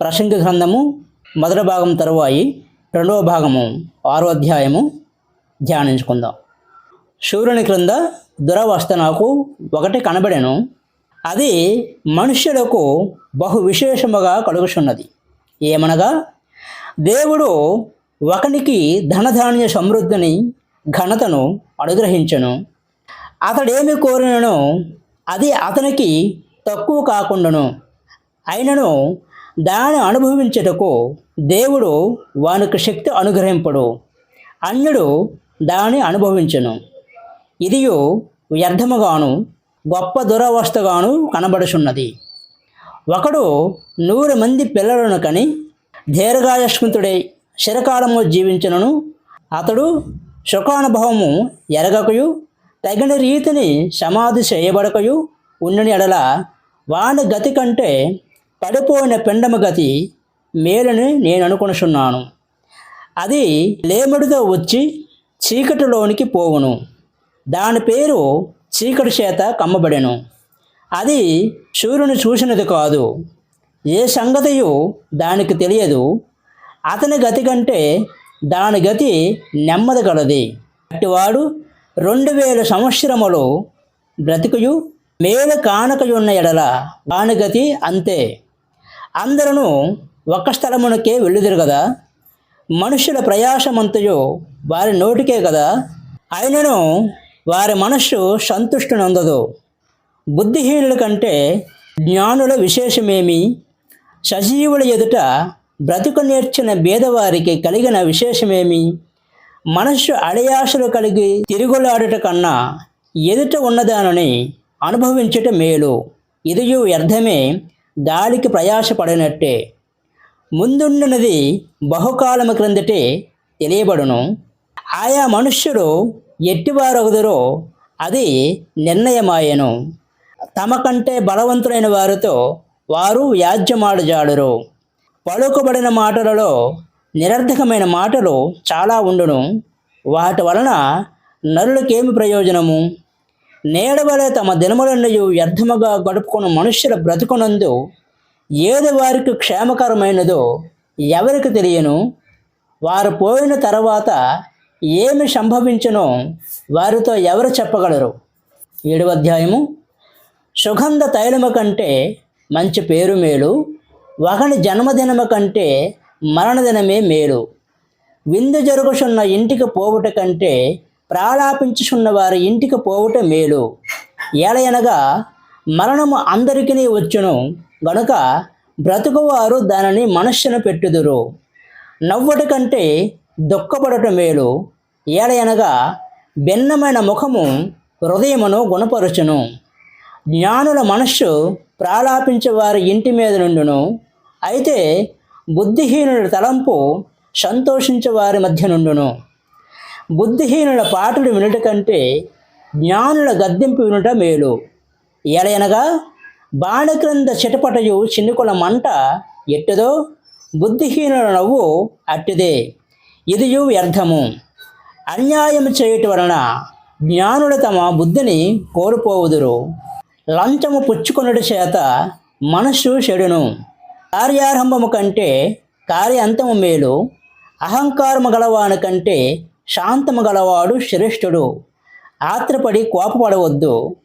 ప్రసంగ గ్రంథము మొదటి భాగం తరువాయి రెండవ భాగము ఆరో అధ్యాయము ధ్యానించుకుందాం. సూర్యుని క్రింద దురవస్థ నాకు ఒకటి కనబడెను. అది మనుష్యులకు బహు విశేషముగా కలుగుచున్నది. ఏమనగా దేవుడు ఒకనికి ధనధాన్య సమృద్ధిని ఘనతను అనుగ్రహించను. అతడేమి కోరినను అది అతనికి తక్కువ కాకుండాను. అయినను దాన్ని అనుభవించుటకు దేవుడు వానికి శక్తి అనుగ్రహింపడు. అన్యుడు దాన్ని అనుభవించను. ఇదియు వ్యర్థముగాను గొప్ప దురవస్థగాను కనబడుచున్నది. ఒకడు నూరు మంది పిల్లలను కని దీర్ఘాయుష్మంతుడై చిరకాలము జీవించనను. అతడు సుఖానుభవము ఎరగకయు తగిన రీతిని సమాధి చేయబడకయు ఉన్నని ఎడల వాని గతి కంటే పడిపోయిన పిండము గతి మేలని నేను అనుకొనుచున్నాను అది లేముడితో వచ్చి చీకటిలోనికి పోవును. దాని పేరు చీకటి చేత కమ్మబడెను. అది సూర్యుని చూసినది కాదు. ఏ సంగతియు దానికి తెలియదు. అతని గతి కంటే దాని గతి నెమ్మది కలది అట్టివాడు రెండు వేల సంవత్సరములు బ్రతుకుయు మేలు కానకయున్న ఎడల వాని గతి అంతే. అందరూ ఒక్క స్థలమునకే వెళ్ళుదురు కదా? మనుషుల ప్రయాసమంతయు వారి నోటికే కదా? అయినను వారి మనస్సు సంతుష్టినందదు బుద్ధిహీనుల కంటే జ్ఞానుల విశేషమేమి? సజీవుల ఎదుట బ్రతుకు నేర్చిన భేదవారికి కలిగిన విశేషమేమి? మనస్సు అడయాసలు కలిగి తిరుగులాడుట కన్నా ఎదుట ఉన్నదానని అనుభవించుట మేలు. ఇదియు వ్యర్థమే. దాడికి ప్రయాసపడినట్టే. ముందుండినది బహుకాలము క్రిందటే తెలియబడును. ఆయా మనుష్యుడు ఎట్టివారొగదురో అది నిర్ణయమాయను. తమ కంటే బలవంతులైన వారితో వారు వ్యాజ్యమాడజాడురు. పలుకబడిన మాటలలో నిరర్ధకమైన మాటలు చాలా ఉండును. వాటి వలన నరులకేమి ప్రయోజనము? నేడవలే తమ దినములన్నీ వ్యర్థముగా గడుపుకున్న మనుష్యుల బ్రతుకునందు ఏది వారికి క్షేమకరమైనదో ఎవరికి తెలియను? వారు పోయిన తర్వాత ఏమి సంభవించనో వారితో ఎవరు చెప్పగలరు? ఏడవ అధ్యాయము. సుగంధ తైలము కంటే మంచి పేరు మేలు ఒకని జన్మదినము కంటే మరణదినమే మేలు. విందు జరుగుచున్న ఇంటికి పోవుట కంటే ప్రాలాపించుచున్న వారి ఇంటికి పోవటం మేలు. ఏలయనగా మరణము అందరికీ వచ్చును గనుక బ్రతుకువారు దానిని మనస్సును పెట్టుదురు. నవ్వుట కంటే దుఃఖపడట మేలు ఏలయనగా భిన్నమైన ముఖము హృదయమును గుణపరచును. జ్ఞానుల మనస్సు ప్రాలాపించే వారి ఇంటి మీద నుండును. అయితే బుద్ధిహీనుల తలంపు సంతోషించే వారి మధ్య నుండును. బుద్ధిహీనుల పాటలు వినుట కంటే జ్ఞానుల గద్దెంపు వినుట మేలు. ఎలయనగా బాణక్రంద చిటపటయు చిన్నుకుల మంట ఎట్టుదో బుద్ధిహీనుల నవ్వు అట్టిదే. ఇదియు వ్యర్థము. అన్యాయం చేయుట వలన జ్ఞానులు తమ బుద్ధిని కోల్పోవుదురు. లంచము పుచ్చుకొనుట చేత మనస్సు చెడును. కార్యారంభము కంటే కార్యాంతము మేలు. అహంకారము గలవాని కంటే శాంతము గలవాడు శ్రేష్ఠుడు. ఆత్రపడి కోపపడవద్దు.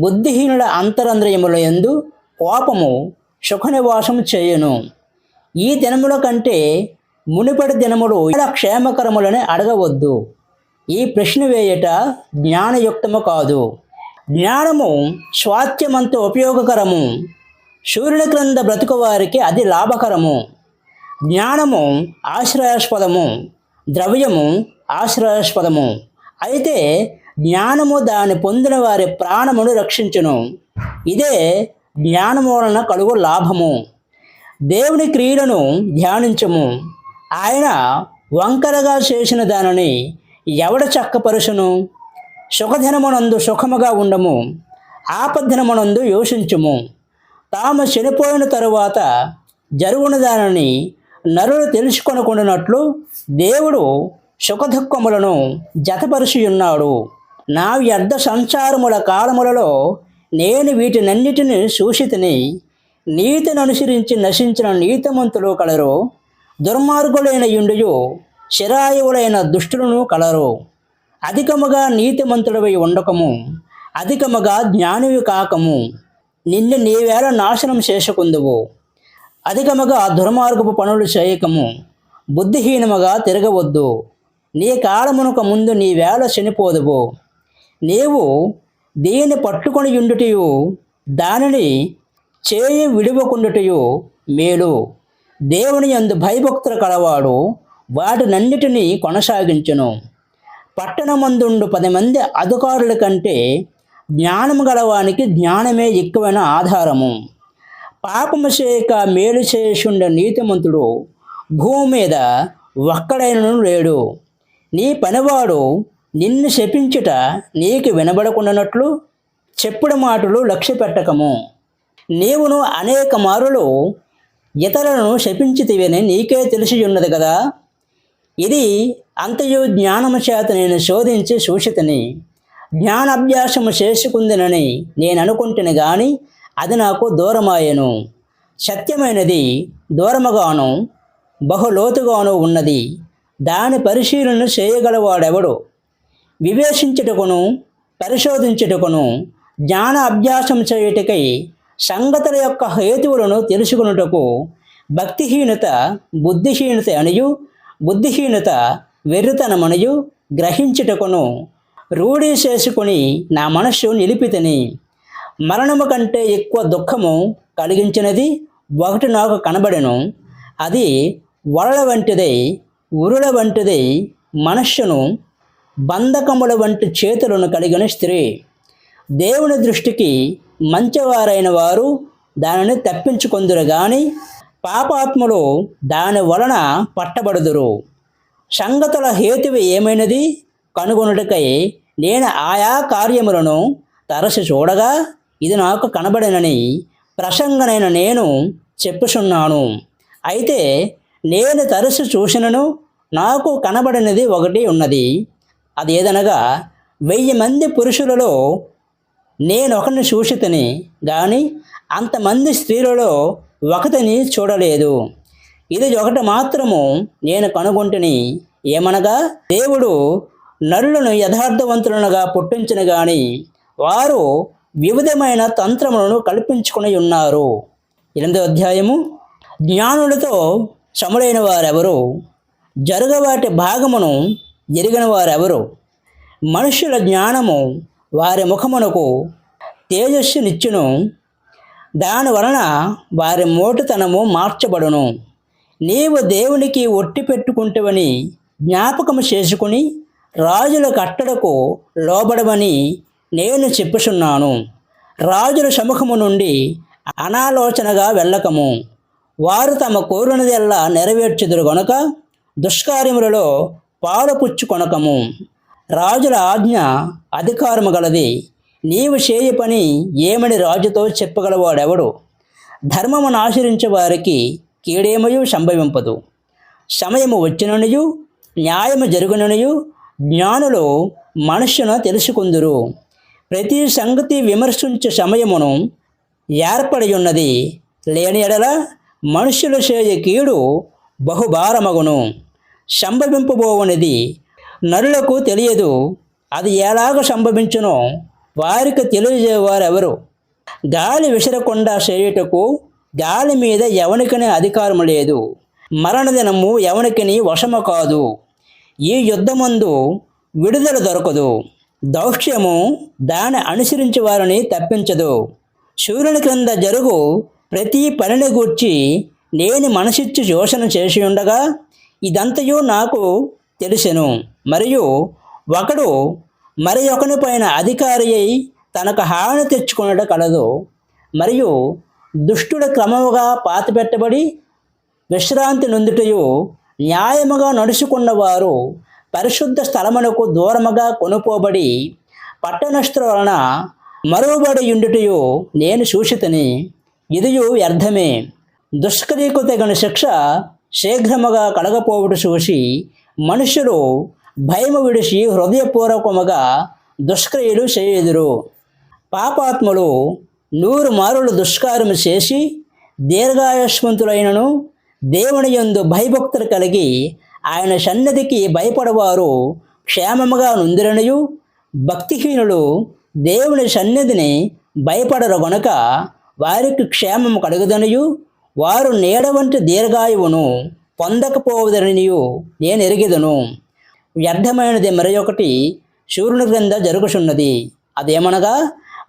బుద్ధిహీనుల అంతరంద్రయముల ఎందు కోపము సుఖనివాసము చేయును. ఈ దినముల కంటే మునిపటి దినములు ఇలా క్షేమకరములని అడగవద్దు. ఈ ప్రశ్న వేయట జ్ఞానయుక్తము కాదు. జ్ఞానము స్వాస్థ్యమంత ఉపయోగకరము. సూర్యుని క్రింద బ్రతుకువారికి అది లాభకరము. జ్ఞానము ఆశ్రయాస్పదము. ద్రవ్యము ఆశ్రయాస్పదము. అయితే జ్ఞానము దాన్ని పొందిన వారి ప్రాణమును రక్షించును. ఇదే జ్ఞానము వలన కలుగు లాభము. దేవుని క్రియలను ధ్యానించము. ఆయన వంకరగా చేసిన దానిని ఎవడ చక్కపరుచును? సుఖదినమునందు సుఖముగా ఉండము. ఆపద్దినమునందు యోషించుము తాము చనిపోయిన తరువాత జరుగున దానిని నరులు తెలుసుకొనుకున్నట్లు దేవుడు సుఖదుఖములను జతపరిచి ఉన్నాడు నా వ్యర్థ సంచారముల కాలములలో నేను వీటినన్నిటిని చూసి నీతిని అనుసరించి నశించిన నీతిమంతులు కలరు దుర్మార్గులైన యుండియు చిరాయువులైన దుష్టులను కలరు. అధికముగా నీతిమంతుడవై ఉండకము అధికముగా జ్ఞానివి కాకము. నిన్ను నీవేళ నాశనం చేసుకుందువు. అధికముగా దుర్మార్గపు పనులు చేయకము. బుద్ధిహీనముగా తిరగవద్దు. నీ కాలమునొక ముందు నీ వేళ చనిపోదువు. నీవు దీన్ని పట్టుకొని ఉండుటయు దానిని చేయి విడివకుండుటయు మేలు. దేవుని యందు భయభక్తులు కలవాడు వాటినన్నిటినీ కొనసాగించును. పట్టణమందుండు పది మంది అధికారుల కంటే జ్ఞానం గలవానికి జ్ఞానమే ఎక్కువైన ఆధారము. పాపము చేయక మేలు చేయుండ నీతిమంతుడు భూమి మీద ఒక్కడైనను లేడు. నీ పనివాడు నిన్ను శపించుట నీకు వినబడకుండానట్లు చెప్పుడు మాటలు లక్ష్య పెట్టకము. నీవును అనేక మారులు ఇతరులను శపించితివని నీకే తెలిసి ఉన్నది కదా. ఇది అంతయు జ్ఞానము చేత నేను శోధించి సూచితని. జ్ఞానాభ్యాసము చేసుకుందినని నేను అనుకుంటుని కానీ అది నాకు దూరమాయెను. సత్యమైనది దూరముగాను బహులోతుగాను ఉన్నది. దాని పరిశీలన చేయగలవాడెవడు? వివేచించుటకును పరిశోధించుటకును జ్ఞాన అభ్యాసం చేయుటకై సంగతుల యొక్క హేతువులను తెలుసుకున్నటకు భక్తిహీనత బుద్ధిహీనత అనియు బుద్ధిహీనత వెర్రితనమనియు గ్రహించుటకును రూఢీ చేసుకుని నా మనస్సు నిలిపితని. మరణము కంటే ఎక్కువ దుఃఖము కలిగించినది ఒకటి నాకు కనబడెను. అది వరల వంటిదై ఉరుల వంటిదై మనస్సును బంధకముల వంటి చేతులను కలిగిన స్త్రీ. దేవుని దృష్టికి మంచివారైన వారు దానిని తప్పించుకొందురు కానీ పాపాత్ములు దాని వలన పట్టబడుదురు. సంగతుల హేతువు ఏమైనది? కనుగొనుటకై నేను ఆయా కార్యములను తరచి చూడగా ఇది నాకు కనబడినని ప్రసంగనైన నేను చెప్పుచున్నాను. అయితే నేను తరచు చూసినను నాకు కనబడినది ఒకటి ఉన్నది. అది ఏదనగా వెయ్యి మంది పురుషులలో నేను ఒకరిని చూసితని కానీ అంతమంది స్త్రీలలో ఒకటిని చూడలేదు. ఇది ఒకటి మాత్రము నేను కనుగొంటిని. ఏమనగా దేవుడు నరులను యథార్థవంతులనుగా పుట్టించిన కానీ వారు వివిధమైన తంత్రములను కల్పించుకుని ఉన్నారు. ఎనిమిదో అధ్యాయము. జ్ఞానులతో చముడైన వారెవరు? జరగవాటి భాగమును ఎరిగిన వారెవరు? మనుషుల జ్ఞానము వారి ముఖమునకు తేజస్సునిచ్చును. దాని వలన వారి మోటుతనము మార్చబడును. నీవు దేవునికి ఒట్టి పెట్టుకుంటవని జ్ఞాపకము చేసుకుని రాజుల కట్టడకు లోబడవని నేను చెప్పుచున్నాను. రాజుల సముఖము నుండి అనాలోచనగా వెళ్ళకము. వారు తమ కోరినదెల్లా నెరవేర్చుదురు గనుక దుష్కార్యములలో పాలుపుచ్చుకొనకము రాజుల ఆజ్ఞ అధికారము గలది. నీవు చేయ పని ఏమని రాజుతో చెప్పగలవాడెవడు? ధర్మమును ఆచరించే వారికి కీడేమయు సంభవింపదు. సమయము వచ్చిననియు న్యాయము జరుగుననియు జ్ఞానులు మనుష్యును తెలుసుకుందురు. ప్రతి సంగతి విమర్శించే సమయమును ఏర్పడి ఉన్నది లేని ఎడల మనుషుల చేయ కీడు బహుభారమగును. సంభవింపబోవనిది నరులకు తెలియదు. అది ఎలాగ సంభవించునో వారికి తెలియజేవారెవరు? గాలి విసరకుండా చేయుటకు గాలి మీద ఎవనికని అధికారం లేదు. మరణదినము ఎవనికిని వశము కాదు. ఈ యుద్ధమందు విడుదల దొరకదు. దౌక్ష్యము దాని అనుసరించి వారిని తప్పించదు. సూర్యుని క్రింద జరుగు ప్రతి పనిని గూర్చి నేను మనసిచ్చి శోషణ చేసి ఉండగా ఇదంతయు నాకు తెలిసెను. మరియు ఒకడు మరి ఒకని పైన అధికారి అయి తనకు హాని తెచ్చుకున్నట కలదు. మరియు దుష్టుడు క్రమముగా పాతిపెట్టబడి విశ్రాంతి నొందుటయు న్యాయముగా నడుచుకున్న వారు పరిశుద్ధ స్థలమునకు దూరముగా కొనుపోబడి పట్టణస్థుల వలన మరువబడి ఉండుటయు నేను సూచితని. ఇదియు వ్యర్థమే. దుష్కరీకు తగిన శిక్ష శీఘ్రముగా కలగపోవుట చూసి మనుషులు భయము విడిచి హృదయపూర్వకముగా దుష్క్రియలు చేయుదురు. పాపాత్ములు నూరు మారులు దుష్కారము చేసి దీర్ఘాయుష్మంతులైనను దేవుని యందు భయభక్తులు కలిగి ఆయన సన్నిధికి భయపడవారు క్షేమముగా నుందిరనియు భక్తిహీనులు దేవుని సన్నిధిని భయపడరు గనుక వారికి క్షేమము కలుగుదనియు వారు నీడ వంటి దీర్ఘాయువును పొందకపోవదనియు నేను ఎరిగిదను. వ్యర్థమైనది మరి ఒకటి సూర్యుని క్రింద జరుగుచున్నది. అదేమనగా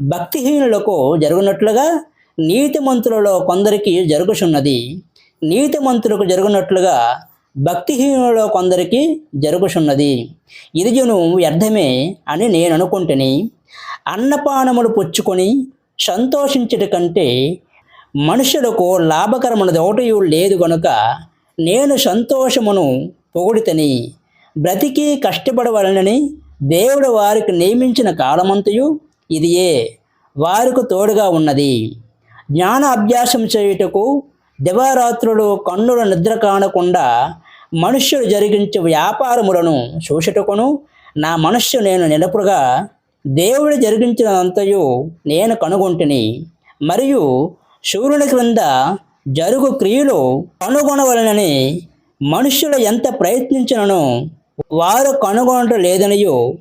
భక్తిహీనులకు జరుగునట్లుగా నీతిమంతులలో కొందరికి జరుగుచున్నది. నీతిమంతులకు జరుగునట్లుగా భక్తిహీనులలో కొందరికి జరుగుచున్నది. ఇది వ్యర్థమే అని నేను అనుకుంటుని అన్నపానములు పుచ్చుకొని సంతోషించట కంటే మనుషులకు లాభకరమైనది ఒకటి లేదు గనుక నేను సంతోషమును పొగుడితని. బ్రతికి కష్టపడవలనని దేవుడు వారికి నియమించిన కాలమంతయు ఇదియే. వారికి తోడుగా ఉన్నది. జ్ఞాన అభ్యాసం చేయుటకు దివారాత్రులు కన్నుల నిద్ర కానకుండా మనుష్యులు జరిగించే వ్యాపారములను చూసుటకును నా మనస్సు నేను నిలపుగా దేవుడు జరిగించినంతయు నేను కనుగొంటిని. మరియు సూర్యుని క్రింద జరుగు క్రియలు కనుగొనవలనని మనుష్యులు ఎంత ప్రయత్నించినను వారు కనుగొనటం లేదనియో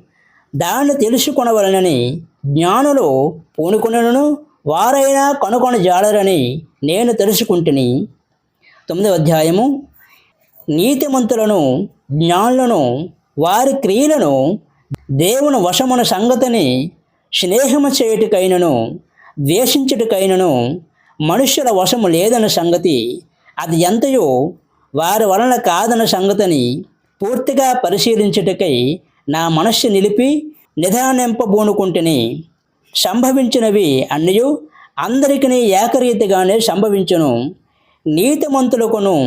దాన్ని తెలుసుకొనవలనని జ్ఞానులు పూనుకునను వారైనా కనుగొనజాలరని నేను తెలుసుకుంటుని. తొమ్మిదవ అధ్యాయము నీతిమంతులను జ్ఞానులను వారి క్రియలను దేవుని వశమున సంగతిని స్నేహము చేయుటకైనను ద్వేషించుటకైనను మనుష్యుల వశము లేదన్న సంగతి అది ఎంతయో వారి వలన కాదన్న సంగతిని పూర్తిగా పరిశీలించుటకై నా మనస్సు నిలిపి నిదానింపబూనుకుంటుని సంభవించినవి అన్నయు అందరికీ ఏకరీతిగానే సంభవించును. నీతిమంతులకును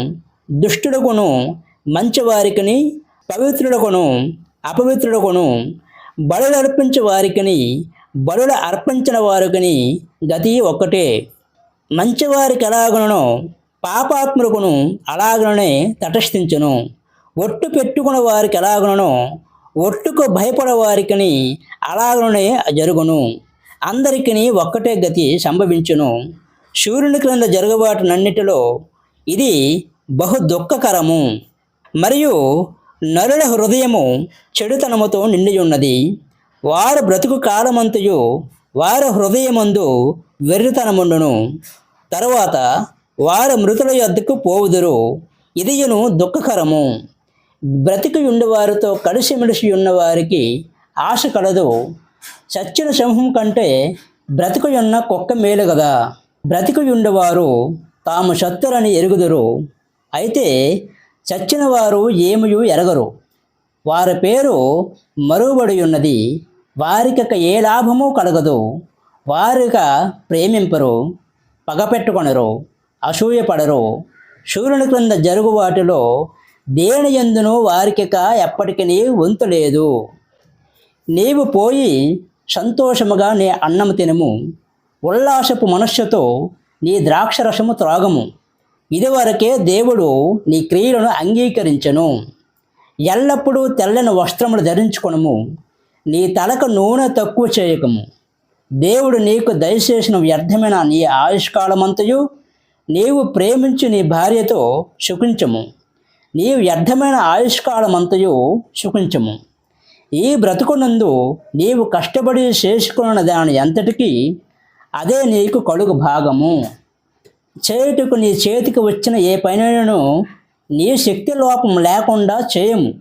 దుష్టులకును మంచివారికిని పవిత్రుడకును అపవిత్రుడకును బలులు అర్పించే వారికిని బలులు అర్పించిన వారికిని గతి ఒక్కటే. మంచివారికి ఎలాగనో పాపాత్ములకును అలాగనే తటస్థించును. ఒట్టు పెట్టుకున్న వారికి ఎలాగనో ఒట్టుకు భయపడే వారికిని అలాగనే జరుగును. అందరికీ ఒక్కటే గతి సంభవించును. సూర్యుని క్రింద జరుగుబాటునన్నిటిలో ఇది బహు దుఃఖకరము మరియు నరుల హృదయము చెడుతనముతో నిండియున్నది వారు బ్రతుకు కాలమంతయు వారి హృదయమందు వెర్రితనముండును. తరువాత వారు మృతుల యొద్దకు పోవుదురు. ఇదియును దుఃఖకరము. బ్రతికి ఉండేవారితో కలిసిమెలిసి ఉన్నవారికి ఆశ కలదు. చచ్చిన సింహం కంటే బ్రతికి ఉన్న కుక్క మేలు కదా బ్రతికి ఉండేవారు తాము శత్రులని ఎరుగుదురు. అయితే చచ్చిన వారు ఏమియు ఎరగరు. వారి పేరు మరుబడి ఉన్నది. వారికక ఏ లాభము కలగదు. వారిక ప్రేమింపరు పగపెట్టుకొనరు అసూయపడరు. సూర్యుని క్రింద జరుగు వాటిలో దేని ఎందును వారికిక ఎప్పటికీ వంతు లేదు. నీవు పోయి సంతోషముగా నీ అన్నము తినము. ఉల్లాసపు మనస్సుతో నీ ద్రాక్షరసము త్రాగము. ఇదివరకే దేవుడు నీ క్రియలను అంగీకరించను. ఎల్లప్పుడూ తెల్లని వస్త్రములు ధరించుకొనము. నీ తలకు నూనె తక్కువ చేయకము. దేవుడు నీకు దయచేసిన వ్యర్థమైన నీ ఆయుష్కాలమంతయు నీవు ప్రేమించు నీ భార్యతో సుఖించము. నీ వ్యర్థమైన ఆయుష్కాలమంతయు సుఖించము. ఈ బ్రతుకునందు నీవు కష్టపడి చేసుకున్న దాని ఎంతటికీ అదే నీకు కలుగు భాగము. చేయుటకు నీ చేతికి వచ్చిన ఏ పనినను నీ శక్తి లోపం లేకుండా చేయము.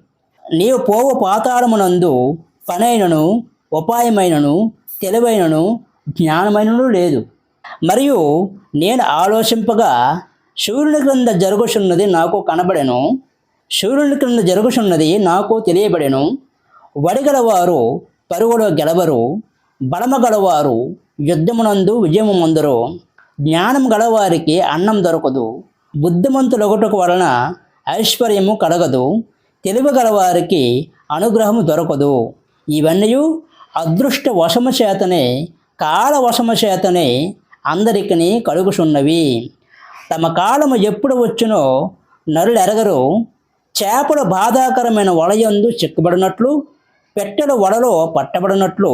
నీవు పోవు పాతాళమునందు పనైనను ఉపాయమైనను తెలివైనను జ్ఞానమైనను లేదు. మరియు నేను ఆలోచింపగా సూర్యుని క్రింద జరుగుచున్నది నాకు కనబడెను. సూర్యుని క్రింద జరుగుచున్నది నాకు తెలియబడెను. వడిగలవారు పరుగులో గెలవరు బలమగలవారు యుద్ధమునందు విజయము పొందరు. జ్ఞానం గలవారికి అన్నం దొరకదు. బుద్ధిమంతులొకటకు వలన ఐశ్వర్యము కలగదు. తెలివి గలవారికి అనుగ్రహము దొరకదు. ఇవన్నీ అదృష్ట వశము చేతనే కాల వశము చేతనే అందరికీ కలుగుసున్నవి తమ కాలము ఎప్పుడు వచ్చినో నరులు ఎరగరు చేపలు బాధాకరమైన వలయందు చిక్కబడినట్లు పెట్టెల వలలో పట్టబడినట్లు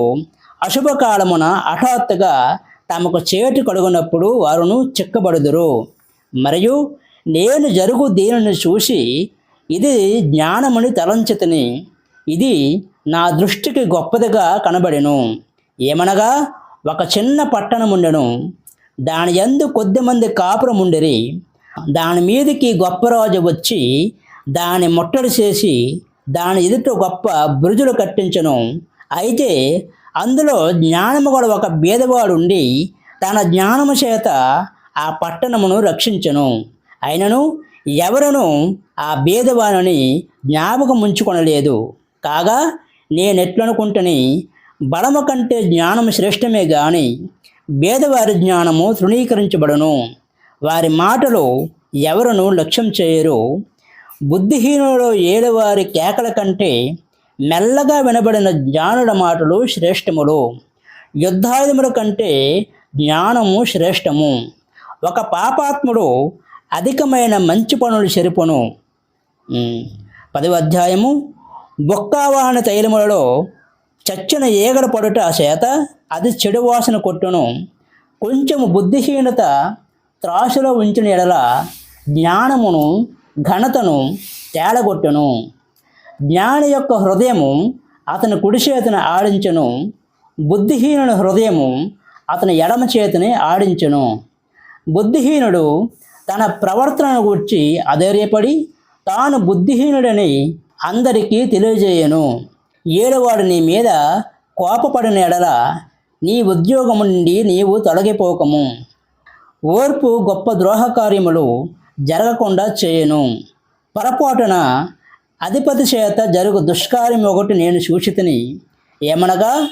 అశుభకాలమున హఠాత్తుగా తమకు చేటు కడుగునప్పుడు వారును చిక్కబడుదురు. మరియు నేను జరుగు దీనిని చూసి ఇది జ్ఞానమని తలంచితిని ఇది నా దృష్టికి గొప్పదిగా కనబడెను. ఏమనగా ఒక చిన్న పట్టణముండెను. దాని ఎందు కొద్దిమంది కాపురముండిరి. దాని మీదకి గొప్ప రాజు వచ్చి దాని ముట్టడి చేసి దాని ఎదుట గొప్ప బురుజులు కట్టించను. అయితే అందులో జ్ఞానము గల ఒక బీదవాడు ఉండి తన జ్ఞానము చేత ఆ పట్టణమును రక్షించను. అయినను ఎవరును ఆ బీదవాణిని జ్ఞాపకం ఉంచుకొనలేదు. కాగా నేనెట్లనుకుంటని బలము కంటే జ్ఞానము శ్రేష్టమే గాని బేదవారి జ్ఞానము తృణీకరించబడును. వారి మాటలు ఎవరును లక్ష్యం చేయరు. బుద్ధిహీనులలో ఏడువారి కేకల కంటే మెల్లగా వినబడిన జ్ఞానుల మాటలు శ్రేష్టములు. యుద్ధాయుధముల కంటే జ్ఞానము శ్రేష్టము. ఒక పాపాత్ముడు అధికమైన మంచి పనులు చెరుపును. పదవ అధ్యాయము. బొక్కావాహన తైలములలో చచ్చిన ఏగడ పడుట చేత అది చెడు వాసన కొట్టును. కొంచెం బుద్ధిహీనత త్రాసులో ఉంచిన ఎడల జ్ఞానమును ఘనతను తేలగొట్టును. జ్ఞాని యొక్క హృదయము అతని కుడి చేతిని ఆడించను. బుద్ధిహీనుని హృదయము అతని ఎడమ చేతిని ఆడించను. బుద్ధిహీనుడు తన ప్రవర్తనను గుర్చి అధైర్యపడి తాను బుద్ధిహీనుడని అందరికీ తెలియజేయను. ఏడువాడు నీ మీద కోపపడిన ఎడల నీ ఉద్యోగము నుండి నీవు తొలగిపోకము. ఓర్పు గొప్ప ద్రోహకార్యములు జరగకుండా చేయను. పొరపాటున అధిపతి చేత జరుగు దుష్కార్యం ఒకటి నేను సూచితిని. ఏమనగా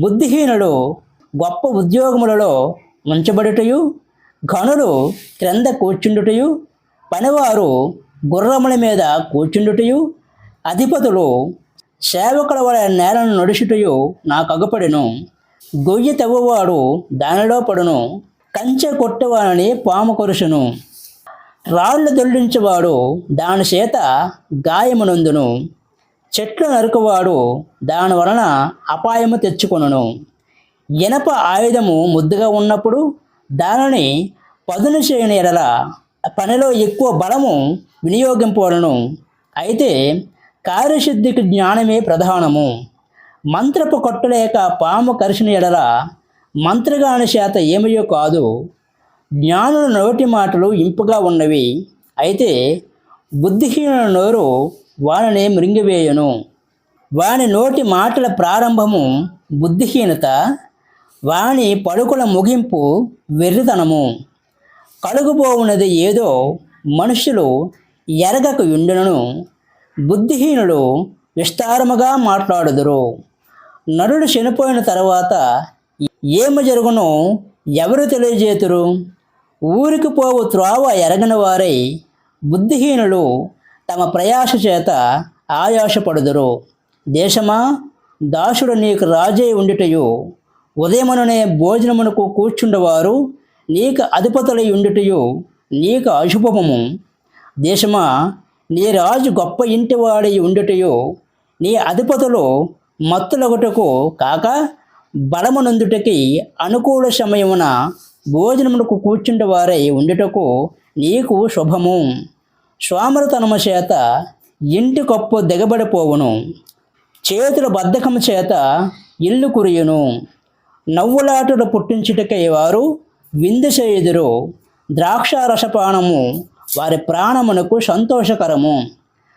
బుద్ధిహీనుడు గొప్ప ఉద్యోగములలో ఉంచబడుటయు గనులు క్రింద కూర్చుండుటయు పనివారు గుర్రముల మీద కూర్చుండుటయు అధిపతులు సేవకుల వలె నేలను నడుచుటయు నాకు అగుపడెను. గొయ్యి తవ్వువాడు దానిలో పడును కంచె కొట్టేవాడని పాము కొరుసును. రాళ్ళు దొల్లించేవాడు దాని చేత గాయమునందును. చెట్లు నరుకువాడు దాని వలన అపాయము తెచ్చుకొనును. ఇనప ఆయుధము ముద్దుగా ఉన్నప్పుడు దానిని పదును చేయని ఎడల పనిలో ఎక్కువ బలము వినియోగింపవలను. అయితే కార్యశుద్ధికి జ్ఞానమే ప్రధానము. మంత్రపు కొట్టలేక పాము కరిచిన ఎడల మంత్రగాని చేత ఏమయో కాదు. జ్ఞానుల నోటి మాటలు ఇంపుగా ఉన్నవి. అయితే బుద్ధిహీనుల నోరు వారిని మృంగివేయను. వాని నోటి మాటల ప్రారంభము బుద్ధిహీనత వాని పలుకుల ముగింపు వెర్రితనము. కలుగుబోవున్నది ఏదో మనుషులు ఎరగక ఉండునను బుద్ధిహీనుడు విస్తారముగా మాట్లాడుదురు. నరుడు చనిపోయిన తర్వాత ఏమి జరుగునో? ఎవరు తెలియజేతురు? ఊరికి పోవు త్రోవ ఎరగని వారై బుద్ధిహీనులు తమ ప్రయాస చేత ఆయాసపడుదురు. దేశమా దాసుడు నీకు రాజై ఉండుటయు. ఉదయముననే భోజనమునకు కూర్చుండవారు నీకు అధిపతులై ఉండుటయు నీకు అశుభము దేశమా నీ రాజు గొప్ప ఇంటివాడై ఉండుటయు నీ అధిపతులు మత్తులగుటకు కాక బలమునందుటకి అనుకూల సమయమున భోజనమునకు కూర్చుండే వారై ఉండుటకు నీకు శుభము. స్వామరతనము చేత ఇంటి కప్పు దిగబడిపోవును. చేతుల బద్ధకము చేత ఇల్లు కురియును. నవ్వులాటలు పుట్టించుటకై వారు విందు చేయుదురు. ద్రాక్షారసపానము వారి ప్రాణమునకు సంతోషకరము.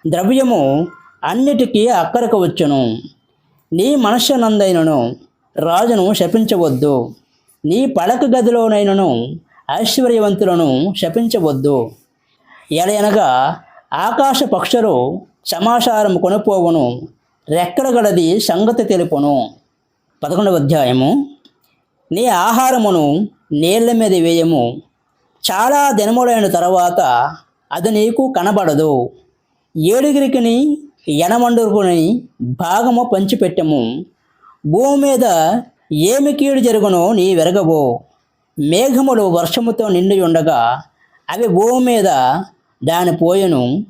ద్రవ్యము అన్నిటికీ అక్కరకు వచ్చును. నీ మనస్సునందైనను రాజును శపించవద్దు. నీ పడక గదిలోనైనను ఐశ్వర్యవంతులను శపించవద్దు. ఎలయనగా ఆకాశ పక్షులు సమాచారం కొనుపోవును రెక్కడగలది సంగతి తెలుపును. పదకొండవ అధ్యాయము. నీ ఆహారమును నీళ్ళ మీద వేయము. చాలా దినములైన తర్వాత అది నీకు కనబడదు. ఏడుగురికిని ఎనమండుకుని భాగము పంచిపెట్టము. భూమి మీద ఏమి కీడు జరుగునో నీ వెరగబో. మేఘములు వర్షముతో నిండి ఉండగా అవి భూమి మీద దాని పోయెను.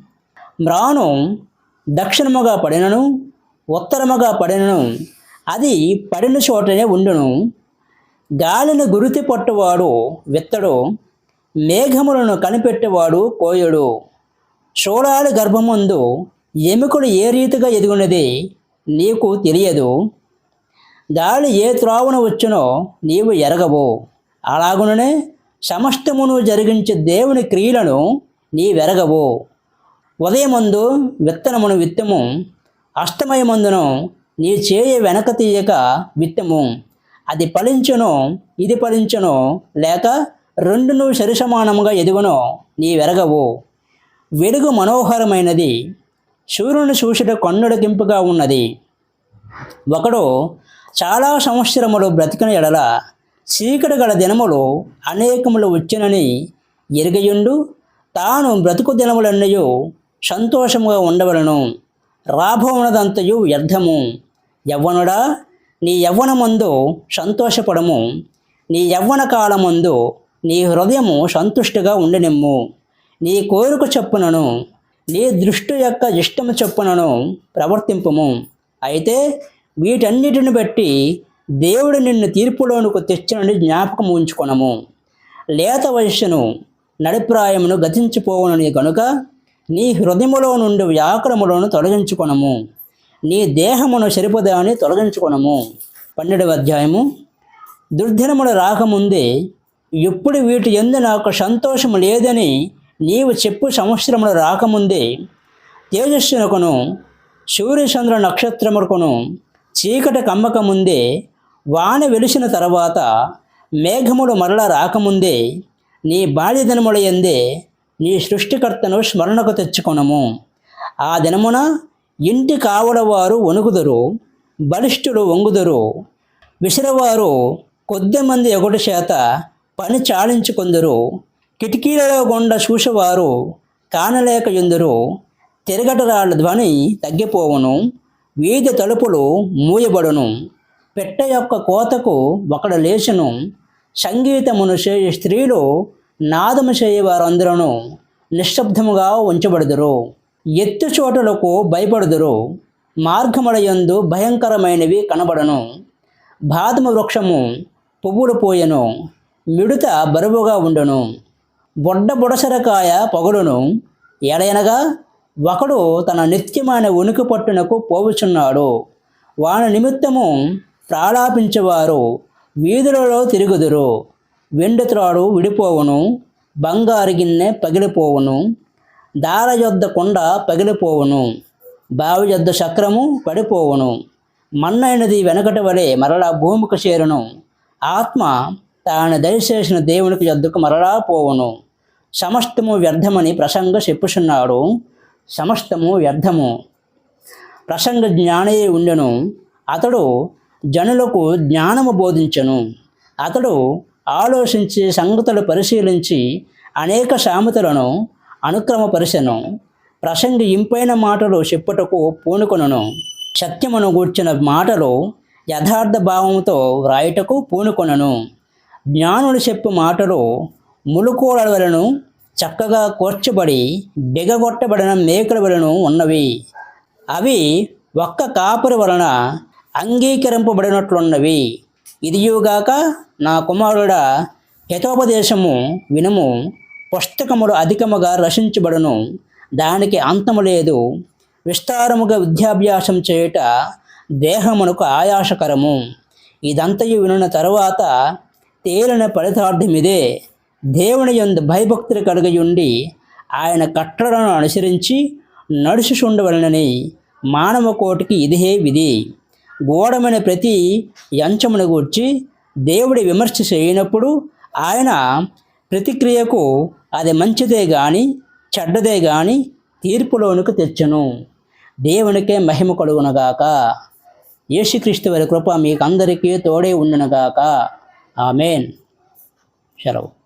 మ్రాను దక్షిణముగా పడినను ఉత్తరముగా పడినను అది పడిన చోటనే ఉండును. గాలిని గురితి పట్టువాడు విత్తడు మేఘములను కనిపెట్టేవాడు కోయడు చూడాలి గర్భముందు ఎముకలు ఏ రీతిగా ఎదుగున్నది నీకు తెలియదు. గాలి ఏ త్రోవన వచ్చునో నీవు ఎరగవు అలాగుననే సమస్తమును జరిగించే దేవుని క్రియలను నీవెరగవు ఉదయమందు విత్తనమును విత్తము అష్టమయమందును నీ చేయ వెనక తీయక విత్తము. అది ఫలించును ఇది ఫలించును లేక రెండును సరిసమానముగా ఎదుగునో నీవెరగవు వెలుగు మనోహరమైనది సూర్యుని చూసుట కన్నుడకింపుగా ఉన్నది. ఒకడు చాలా సంవత్సరములు బ్రతికిన ఎడల చీకటి గల దినములు అనేకములు వచ్చినని ఎరుగయుండు తాను బ్రతుకు దినములన్నయు సంతోషముగా ఉండవలను. రాబోనదంతయు వ్యర్థము. యవ్వనుడా నీ యవ్వనమందు సంతోషపడము. నీ యవ్వన కాలమందు నీ హృదయము సంతుష్టిగా ఉండనిమ్ము. నీ కోరిక చొప్పునను నీ దృష్టి యొక్క ఇష్టము చొప్పునను ప్రవర్తింపము. అయితే వీటన్నిటిని బట్టి దేవుడు నిన్ను తీర్పులోనికి తెచ్చినని జ్ఞాపకం ఉంచుకొనము. లేత వయస్సును నడిప్రాయమును గతించిపోవనని గనుక నీ హృదయములో నుండి వ్యాకులములను తొలగించుకొనము. నీ దేహమును సరిపదాన్ని తొలగించుకొనము. పన్నెండవ అధ్యాయము. దుర్దినములు రాకముందే ఎప్పుడు వీటి ఎందు నాకు సంతోషం లేదని నీవు చెప్పు సంవత్సరములు రాకముందే తేజస్సునకును సూర్యచంద్ర నక్షత్రములకును చీకటి కమ్మకముందే వాన వెలిసిన తర్వాత మేఘముడు మరల రాకముందే నీ బాల్యదినముల ఎందే నీ సృష్టికర్తను స్మరణకు తెచ్చుకొనము. ఆ దినమున ఇంటి కావడవారు వణుకుదరు బలిష్ఠుడు వంగుదరు. విసిరవారు కొద్దిమంది ఒకటి చేత పని చాలించుకొందరు. కిటికీలలో గుండా చూసేవారు కానలేక ఎందురు తిరగటరాళ్ళ ధ్వని తగ్గిపోవును. వీధి తలుపులు మూయబడును. పెట్ట యొక్క కోతకు ఒకడు లేచును. సంగీతమును చేయ స్త్రీలు నాదము చేయవారందరూ నిశ్శబ్దముగా ఉంచబడుదురు. ఎత్తు చోటులకు భయపడుదురు. మార్గములయందు భయంకరమైనవి కనబడను. బాదమ వృక్షము పువ్వులు పోయెను. మిడుత బరువుగా ఉండును. బొడ్డ బుడసరకాయ పొగడును ఎడయనగా ఒకడు తన నిత్యమైన ఉనికి పట్టునకు పోవుచున్నాడు. వాని నిమిత్తము ప్రాళాపించేవారు వీధులలో తిరుగుదురు. వెండి త్రాడు విడిపోవును బంగారు గిన్నె పగిలిపోవును దార యొద్ద కొండ పగిలిపోవును బావి యొద్ద చక్రము పడిపోవును. మన్నైనది వెనకటి వలె మరలా భూమికి చేరును. ఆత్మ తాను దయచేసిన దేవునికి యొద్దకు మరలా పోవును. సమస్తము వ్యర్థమని ప్రసంగ చెప్పుచున్నాడు. సమస్తము వ్యర్థము. ప్రసంగ జ్ఞానే ఉండెను. అతడు జనులకు జ్ఞానము బోధించను. అతడు ఆలోచించి సంగతులు పరిశీలించి అనేక సామెతలను అనుక్రమపరిచెను. ప్రసంగి ఇంపైన మాటలు చెప్పుటకు పూనుకొనను. సత్యమును గూర్చిన మాటలు యథార్థ భావంతో వ్రాయుటకు పూనుకొనను. జ్ఞానులు చెప్పు మాటలు ములుకోడలను చక్కగా కూర్చబడి బిగగొట్టబడిన మేకల వలను ఉన్నవి. అవి ఒక్క కాపురి వలన అంగీకరింపబడినట్లున్నవి. ఇదియుగాక నా కుమారుడా హితోపదేశము వినుము పుస్తకములు అధికముగా రచించబడును దానికి అంతము లేదు. విస్తారముగా విద్యాభ్యాసం చేయుట దేహమునకు ఆయాసకరము. ఇదంతయు వినిన తరువాత తేలిన ఫలితార్థమిదే. దేవుని యందు భయభక్తులు కలిగి ఉండి ఆయన కట్టడలను అనుసరించి నడుచుచుండవలనని మానవ కోటికి ఇదిహే విధి. గోడమైన ప్రతి యంచమును గూర్చి దేవుడి విమర్శ చేయనప్పుడు ఆయన ప్రతిక్రియకు అది మంచిదే గాని చెడ్డదే గాని తీర్పులోనికి తెచ్చును. దేవునికే మహిమ కలుగునగాక. యేసుక్రీస్తు వారి కృప మీకు అందరికీ తోడే ఉండునగాక. ఆమెన్. సెలవు.